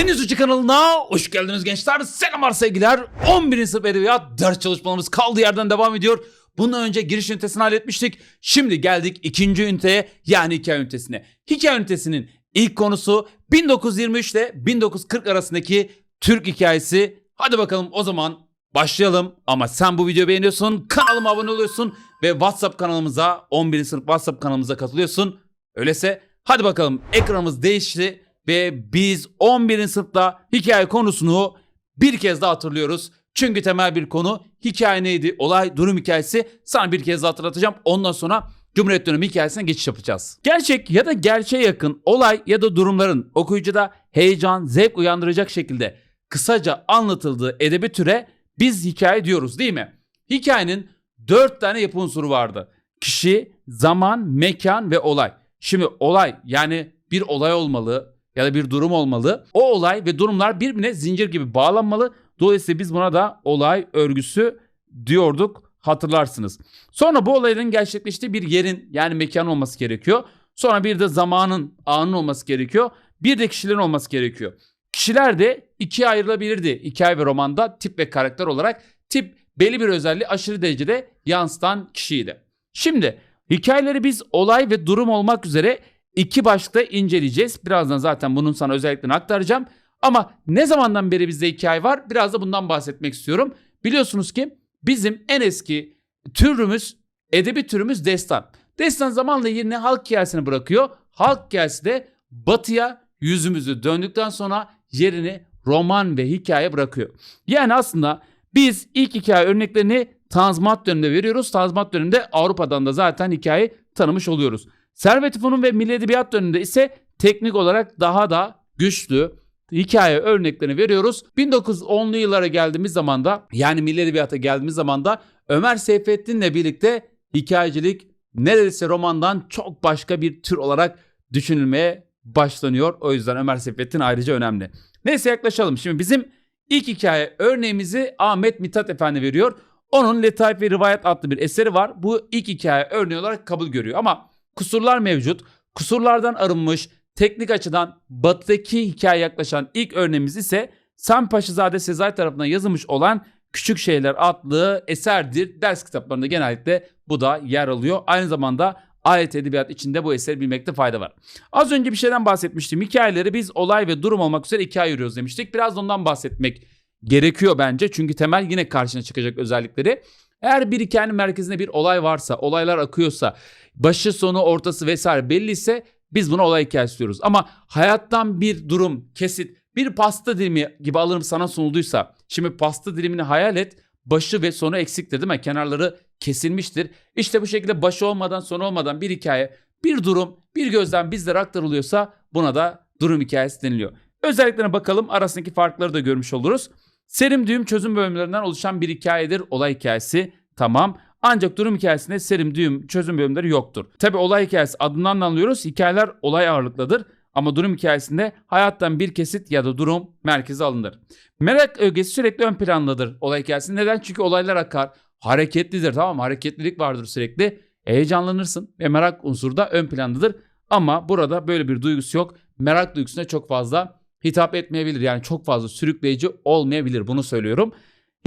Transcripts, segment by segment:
Deniz Uçu kanalına hoş geldiniz gençler. Selamlar sevgiler. 11. sınıf edebiyat ders çalışmalarımız kaldığı yerden devam ediyor. Bundan önce giriş ünitesini halletmiştik. Şimdi geldik ikinci üniteye yani hikaye ünitesine. Hikaye ünitesinin ilk konusu 1923 ile 1940 arasındaki Türk hikayesi. Hadi bakalım o zaman başlayalım. Ama sen bu videoyu beğeniyorsun, kanalıma abone oluyorsun ve WhatsApp kanalımıza 11. sınıf WhatsApp kanalımıza katılıyorsun. Öyleyse hadi bakalım ekranımız değişti ve biz 11. sınıfta hikaye konusunu bir kez daha hatırlıyoruz. Çünkü temel bir konu hikaye neydi? Olay, durum hikayesi. Sana bir kez daha hatırlatacağım. Ondan sonra Cumhuriyet dönemi hikayesine geçiş yapacağız. Gerçek ya da gerçeğe yakın olay ya da durumların okuyucuda heyecan, zevk uyandıracak şekilde kısaca anlatıldığı edebi türe biz hikaye diyoruz değil mi? Hikayenin dört tane yapı unsuru vardı. Kişi, zaman, mekan ve olay. Şimdi olay yani bir olay olmalı ya da bir durum olmalı. O olay ve durumlar birbirine zincir gibi bağlanmalı. Dolayısıyla biz buna da olay örgüsü diyorduk hatırlarsınız. Sonra bu olayların gerçekleştiği bir yerin yani mekan olması gerekiyor. Sonra bir de zamanın, anın olması gerekiyor. Bir de kişilerin olması gerekiyor. Kişiler de ikiye ayrılabilirdi hikaye ve romanda tip ve karakter olarak. Tip belli bir özelliği aşırı derecede yansıtan kişiydi. Şimdi hikayeleri biz olay ve durum olmak üzere iki başlıkta inceleyeceğiz. Birazdan zaten bunun sana özelliklerini aktaracağım. Ama ne zamandan beri bizde hikaye var? Biraz da bundan bahsetmek istiyorum. Biliyorsunuz ki bizim en eski türümüz, edebi türümüz destan. Destan zamanla yerine halk hikayesini bırakıyor. Halk hikayesi de batıya yüzümüzü döndükten sonra yerini roman ve hikaye bırakıyor. Yani aslında biz ilk hikaye örneklerini Tanzimat döneminde veriyoruz. Tanzimat döneminde Avrupa'dan da zaten hikaye tanımış oluyoruz. Servet-i ve Milli Edebiyat döneminde ise teknik olarak daha da güçlü hikaye örneklerini veriyoruz. 1910'lu yıllara geldiğimiz zaman da yani Milli Edebiyat'a geldiğimiz zaman da Ömer Seyfettin'le birlikte hikayecilik neredeyse romandan çok başka bir tür olarak düşünülmeye başlanıyor. O yüzden Ömer Seyfettin ayrıca önemli. Neyse yaklaşalım. Şimdi bizim ilk hikaye örneğimizi Ahmet Mithat Efendi veriyor. Onun Letaif ve Rivayet adlı bir eseri var. Bu ilk hikaye örneği olarak kabul görüyor. Ama kusurlar mevcut. Kusurlardan arınmış, teknik açıdan batıdaki hikaye yaklaşan ilk örneğimiz ise Sami Paşazade Sezai tarafından yazılmış olan Küçük Şeyler adlı eserdir. Ders kitaplarında genellikle bu da yer alıyor. Aynı zamanda ayet edebiyat içinde bu eseri bilmekte fayda var. Az önce bir şeyden bahsetmiştim. Hikayeleri biz olay ve durum olmak üzere ikiye ayırıyoruz demiştik. Biraz da ondan bahsetmek gerekiyor bence. Çünkü temel yine karşına çıkacak özellikleri. Eğer bir hikayenin merkezinde bir olay varsa, olaylar akıyorsa, başı sonu ortası vesaire belliyse biz buna olay hikayesi diyoruz. Ama hayattan bir durum, kesit, bir pasta dilimi gibi alınıp sana sunulduysa, şimdi pasta dilimini hayal et, başı ve sonu eksiktir değil mi? Kenarları kesilmiştir. İşte bu şekilde başı olmadan sonu olmadan bir hikaye, bir durum, bir gözden bizlere aktarılıyorsa buna da durum hikayesi deniliyor. Özelliklerine bakalım arasındaki farkları da görmüş oluruz. Serim düğüm çözüm bölümlerinden oluşan bir hikayedir olay hikayesi. Tamam. Ancak durum hikayesinde serim düğüm çözüm bölümleri yoktur. Tabi olay hikayesi adından anlıyoruz. Hikayeler olay ağırlıklıdır. Ama durum hikayesinde hayattan bir kesit ya da durum merkeze alınır. Merak ögesi sürekli ön plandadır olay hikayesinde. Neden? Çünkü olaylar akar. Hareketlidir tamam mı? Hareketlilik vardır sürekli. Heyecanlanırsın ve merak unsuru da ön plandadır. Ama burada böyle bir duygusu yok. Merak duygusuna çok fazla hitap etmeyebilir. Yani çok fazla sürükleyici olmayabilir. Bunu söylüyorum.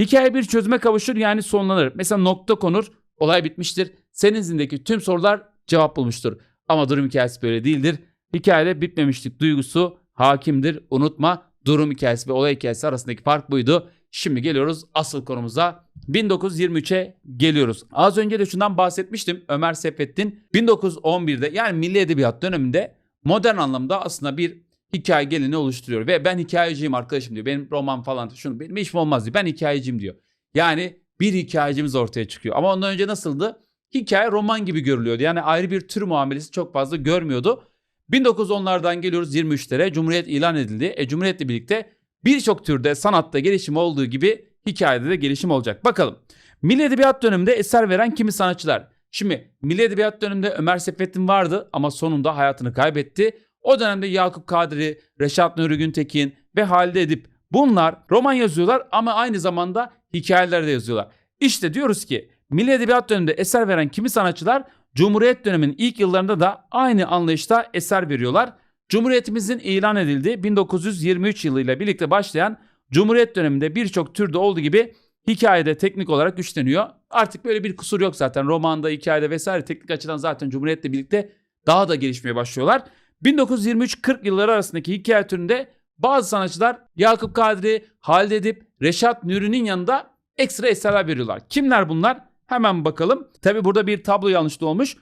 Hikaye bir çözüme kavuşur yani sonlanır. Mesela nokta konur, olay bitmiştir. Senin zindeki tüm sorular cevap bulmuştur. Ama durum hikayesi böyle değildir. Hikayede bitmemişlik duygusu hakimdir. Unutma durum hikayesi ve olay hikayesi arasındaki fark buydu. Şimdi geliyoruz asıl konumuza. 1923'e geliyoruz. Az önce de şundan bahsetmiştim. Ömer Seyfettin 1911'de yani Milli Edebiyat döneminde modern anlamda aslında bir hikaye gelini oluşturuyor. Ve ben hikayeciyim arkadaşım diyor. Benim roman falan şunu benim işim olmaz diyor. Ben hikayeciyim diyor. Yani bir hikayecimiz ortaya çıkıyor. Ama ondan önce nasıldı? Hikaye roman gibi görülüyordu. Yani ayrı bir tür muamelesi çok fazla görmüyordu. 1910'lardan geliyoruz 23'lere. Cumhuriyet ilan edildi. E, Cumhuriyetle birlikte birçok türde sanatta gelişim olduğu gibi hikayede de gelişim olacak. Bakalım. Milli Edebiyat döneminde eser veren kimi sanatçılar? Şimdi Milli Edebiyat döneminde Ömer Seyfettin vardı ama sonunda hayatını kaybetti. O dönemde Yakup Kadri, Reşat Nuri Güntekin ve Halide Edip bunlar roman yazıyorlar ama aynı zamanda hikayeler de yazıyorlar. İşte diyoruz ki Milli Edebiyat döneminde eser veren kimi sanatçılar Cumhuriyet döneminin ilk yıllarında da aynı anlayışta eser veriyorlar. Cumhuriyetimizin ilan edildiği 1923 yılıyla birlikte başlayan Cumhuriyet döneminde birçok türde olduğu gibi hikayede teknik olarak güçleniyor. Artık böyle bir kusur yok zaten. Romanda, hikayede vesaire teknik açıdan zaten Cumhuriyet'le birlikte daha da gelişmeye başlıyorlar. 1923-40 yılları arasındaki hikaye türünde bazı sanatçılar Yakup Kadri, Halide Edip, Reşat Nuri'nin yanında ekstra eserler veriyorlar. Kimler bunlar? Hemen bakalım. Tabi burada bir tablo yanlışlığı olmuş.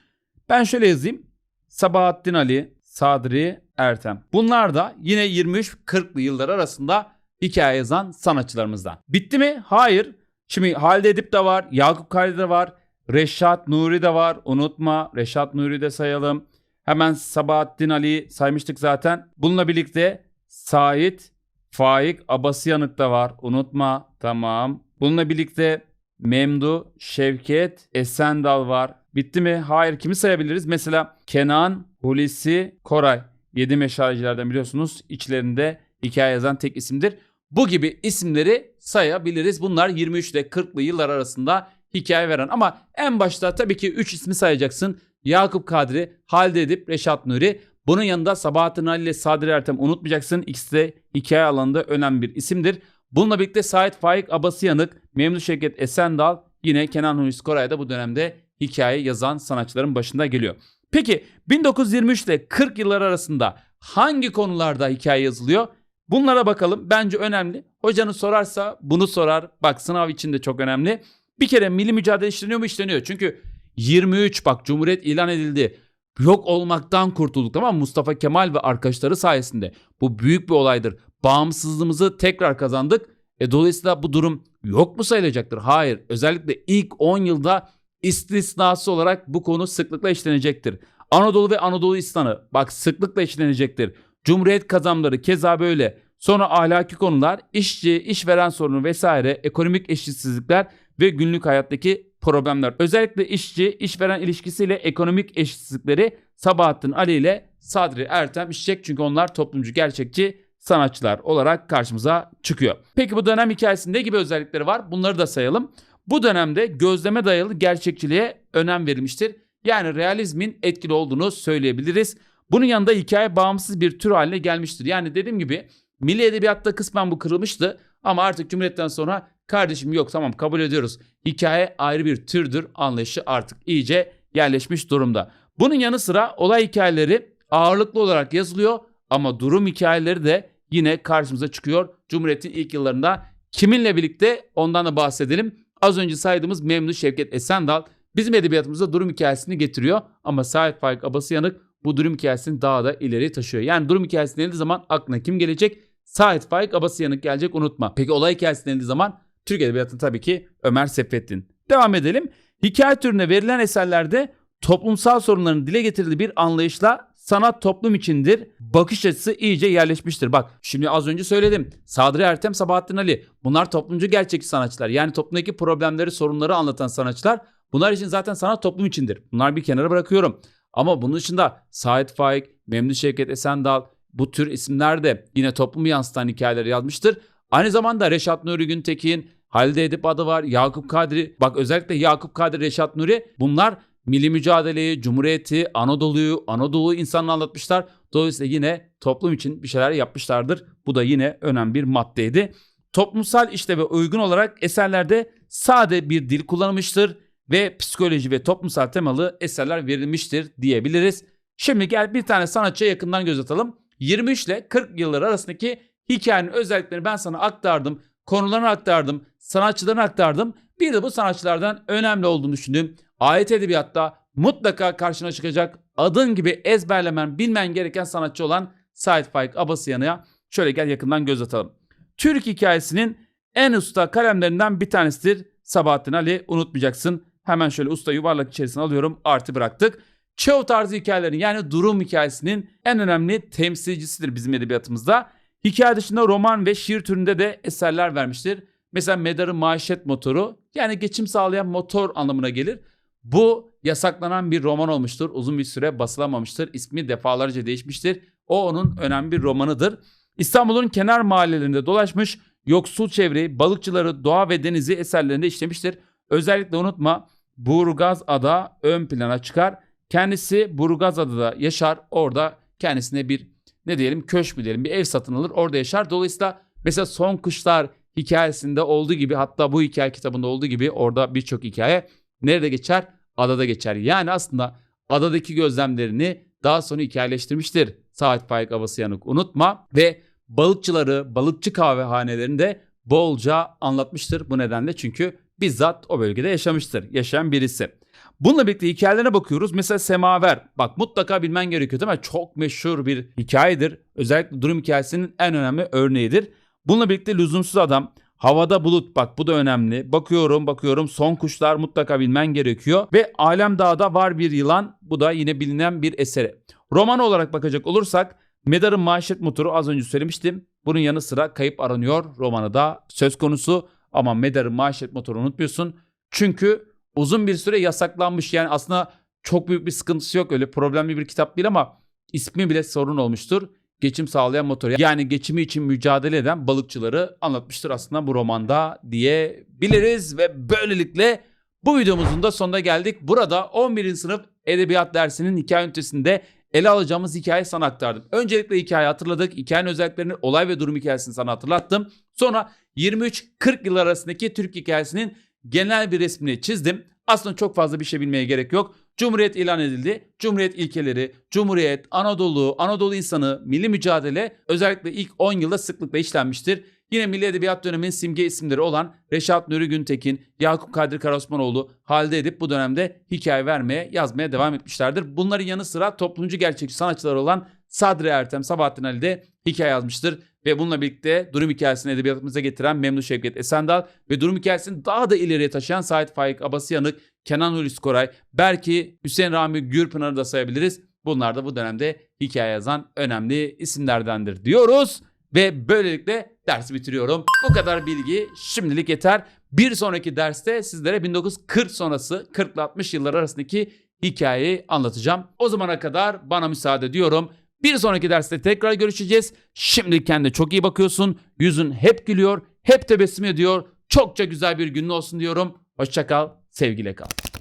Ben şöyle yazayım. Sabahattin Ali, Sadri Ertem. Bunlar da yine 23-40'lı yıllar arasında hikaye yazan sanatçılarımızdan. Bitti mi? Hayır. Şimdi Halide Edip de var, Yakup Kadri de var, Reşat Nuri de var. Unutma Reşat Nuri de sayalım. Hemen Sabahattin Ali saymıştık zaten. Bununla birlikte Sait, Faik, Abasıyanık da var. Unutma. Tamam. Bununla birlikte Memdu, Şevket, Esendal var. Bitti mi? Hayır. Kimi sayabiliriz? Mesela Kenan, Hulusi, Koray. Yedi meşalecilerden biliyorsunuz. İçlerinde hikaye yazan tek isimdir. Bu gibi isimleri sayabiliriz. Bunlar 23 ile 40'lı yıllar arasında hikaye veren. Ama en başta tabii ki 3 ismi sayacaksın. Yakup Kadri, Halide Edip, Reşat Nuri. Bunun yanında Sabahattin Ali ile Sadri Ertem unutmayacaksın. İkisi de hikaye alanında önemli bir isimdir. Bununla birlikte Sait Faik Abasıyanık, Memduh Şevket Esendal yine Kenan Hulusi Koray da bu dönemde hikaye yazan sanatçıların başında geliyor. Peki 1923 ile 40 yıllar arasında hangi konularda hikaye yazılıyor? Bunlara bakalım. Bence önemli. Hocanız sorarsa bunu sorar. Bak sınav için de çok önemli. Bir kere milli mücadele işleniyor mu? İşleniyor. Çünkü 23 bak Cumhuriyet ilan edildi. Yok olmaktan kurtulduk tamam? Mustafa Kemal ve arkadaşları sayesinde. Bu büyük bir olaydır. Bağımsızlığımızı tekrar kazandık. E dolayısıyla bu durum yok mu sayılacaktır? Hayır. Özellikle ilk 10 yılda istisnası olarak bu konu sıklıkla işlenecektir. Anadolu ve Anadolu İslam'ı bak sıklıkla işlenecektir. Cumhuriyet kazanımları keza böyle. Sonra ahlaki konular, işçi, işveren sorunu vesaire, ekonomik eşitsizlikler ve günlük hayattaki problemler. Özellikle işçi, işveren ilişkisiyle ekonomik eşitsizlikleri Sabahattin Ali ile Sadri Ertem işleyecek. Çünkü onlar toplumcu, gerçekçi sanatçılar olarak karşımıza çıkıyor. Peki bu dönem hikayesinde gibi özellikleri var? Bunları da sayalım. Bu dönemde gözleme dayalı gerçekçiliğe önem verilmiştir. Yani realizmin etkili olduğunu söyleyebiliriz. Bunun yanında hikaye bağımsız bir tür haline gelmiştir. Yani dediğim gibi milli edebiyatta kısmen bu kırılmıştı ama artık Cumhuriyet'ten sonra kardeşim yok tamam kabul ediyoruz. Hikaye ayrı bir türdür anlayışı artık iyice yerleşmiş durumda. Bunun yanı sıra olay hikayeleri ağırlıklı olarak yazılıyor ama durum hikayeleri de yine karşımıza çıkıyor. Cumhuriyet'in ilk yıllarında kiminle birlikte ondan da bahsedelim. Az önce saydığımız Memduh Şevket Esendal bizim edebiyatımıza durum hikayesini getiriyor ama Sait Faik Abasıyanık bu durum hikayesini daha da ileri taşıyor. Yani durum hikayesi denildiği zaman aklına kim gelecek? Sait Faik Abasıyanık gelecek unutma. Peki olay hikayesi denildiği zaman Türk Edebiyatı'nın tabii ki Ömer Seyfettin. Devam edelim. Hikaye türüne verilen eserlerde toplumsal sorunların dile getirildiği bir anlayışla sanat toplum içindir. Bakış açısı iyice yerleşmiştir. Bak şimdi az önce söyledim. Sadri Ertem, Sabahattin Ali. Bunlar toplumcu gerçekçi sanatçılar. Yani toplumdaki problemleri, sorunları anlatan sanatçılar. Bunlar için zaten sanat toplum içindir. Bunlar bir kenara bırakıyorum. Ama bunun dışında Sait Faik, Memduh Şevket Esendal bu tür isimler de yine toplumu yansıtan hikayeleri yazmıştır. Aynı zamanda Reşat Nuri Güntekin, Halide Edip adı var, Yakup Kadri. Bak özellikle Yakup Kadri, Reşat Nuri bunlar milli mücadeleyi, cumhuriyeti, Anadolu'yu, Anadolu insanını anlatmışlar. Dolayısıyla yine toplum için bir şeyler yapmışlardır. Bu da yine önemli bir maddeydi. Toplumsal işleve uygun olarak eserlerde sade bir dil kullanılmıştır ve psikoloji ve toplumsal temalı eserler verilmiştir diyebiliriz. Şimdi gel bir tane sanatçıya yakından göz atalım. 23 ile 40 yıllar arasındaki hikayenin özelliklerini ben sana aktardım. Konularını aktardım. Sanatçılarını aktardım. Bir de bu sanatçılardan önemli olduğunu düşündüğüm ayet edebiyatta mutlaka karşına çıkacak adın gibi ezberlemen bilmen gereken sanatçı olan Sait Faik Abasıyan'a şöyle gel yakından göz atalım. Türk hikayesinin en usta kalemlerinden bir tanesidir Sabahattin Ali unutmayacaksın. Hemen şöyle usta yuvarlak içerisine alıyorum artı bıraktık. Çoğu tarzı hikayelerin yani durum hikayesinin en önemli temsilcisidir bizim edebiyatımızda. Hikaye dışında roman ve şiir türünde de eserler vermiştir. Mesela Medarı Maişet Motoru yani geçim sağlayan motor anlamına gelir. Bu yasaklanan bir roman olmuştur. Uzun bir süre basılamamıştır. İsmi defalarca değişmiştir. O onun önemli bir romanıdır. İstanbul'un kenar mahallelerinde dolaşmış, yoksul çevreyi, balıkçıları, doğa ve denizi eserlerinde işlemiştir. Özellikle unutma Burgaz Ada ön plana çıkar. Kendisi Burgaz Adada yaşar. Orada kendisine bir ne diyelim köşk mü diyelim bir ev satın alır orada yaşar. Dolayısıyla mesela Son Kuşlar hikayesinde olduğu gibi hatta bu hikaye kitabında olduğu gibi orada birçok hikaye nerede geçer? Adada geçer. Yani aslında adadaki gözlemlerini daha sonra hikayeleştirmiştir. Saat Faik Abasıyanık unutma ve balıkçıları, balıkçı kahvehanelerinde bolca anlatmıştır bu nedenle çünkü bizzat o bölgede yaşamıştır. Yaşayan birisi. Bununla birlikte hikayelerine bakıyoruz. Mesela Semaver. Bak mutlaka bilmen gerekiyor değil mi? Çok meşhur bir hikayedir. Özellikle durum hikayesinin en önemli örneğidir. Bununla birlikte lüzumsuz adam. Havada bulut bak bu da önemli. Bakıyorum bakıyorum son kuşlar mutlaka bilmen gerekiyor. Ve Alem Dağ'da var bir yılan. Bu da yine bilinen bir eseri. Roman olarak bakacak olursak Medar'ın Manşet Motoru az önce söylemiştim. Bunun yanı sıra Kayıp Aranıyor romanı da söz konusu. Ama Medar'ın Manşet Motoru unutmuyorsun. Çünkü uzun bir süre yasaklanmış. Yani aslında çok büyük bir sıkıntısı yok. Öyle problemli bir kitap değil ama ismi bile sorun olmuştur. Geçim sağlayan motor. Yani geçimi için mücadele eden balıkçıları anlatmıştır aslında bu romanda diyebiliriz. Ve böylelikle bu videomuzun da sonuna geldik. Burada 11. sınıf edebiyat dersinin hikaye ünitesinde ele alacağımız hikayeyi sana aktardım. Öncelikle hikayeyi hatırladık. Hikayenin özelliklerini, olay ve durum hikayesini sana hatırlattım. Sonra 23-40 yıl arasındaki Türk hikayesinin genel bir resmini çizdim. Aslında çok fazla bir şey bilmeye gerek yok. Cumhuriyet ilan edildi. Cumhuriyet ilkeleri, Cumhuriyet, Anadolu, Anadolu insanı, milli mücadele özellikle ilk 10 yılda sıklıkla işlenmiştir. Yine Milli Edebiyat döneminin simge isimleri olan Reşat Nuri Güntekin, Yakup Kadri Karosmanoğlu, Halide Edip bu dönemde hikaye vermeye, yazmaya devam etmişlerdir. Bunların yanı sıra toplumcu gerçekçi sanatçılar olan Sadri Ertem, Sabahattin Ali de hikaye yazmıştır. Ve bununla birlikte durum hikayesini edebiyatımıza getiren Memduh Şevket Esendal ve durum hikayesini daha da ileriye taşıyan Sait Faik Abasıyanık, Kenan Hulusi Koray, belki Hüseyin Rami Gürpınar'ı da sayabiliriz. Bunlar da bu dönemde hikaye yazan önemli isimlerdendir diyoruz. Ve böylelikle dersi bitiriyorum. Bu kadar bilgi şimdilik yeter. Bir sonraki derste sizlere 1940 sonrası 40 ile 60 yıllar arasındaki hikayeyi anlatacağım. O zamana kadar bana müsaade diyorum. Bir sonraki derste tekrar görüşeceğiz. Şimdi kendine çok iyi bakıyorsun. Yüzün hep gülüyor, hep tebessüm ediyor. Çokça güzel bir günün olsun diyorum. Hoşçakal, sevgiyle kal.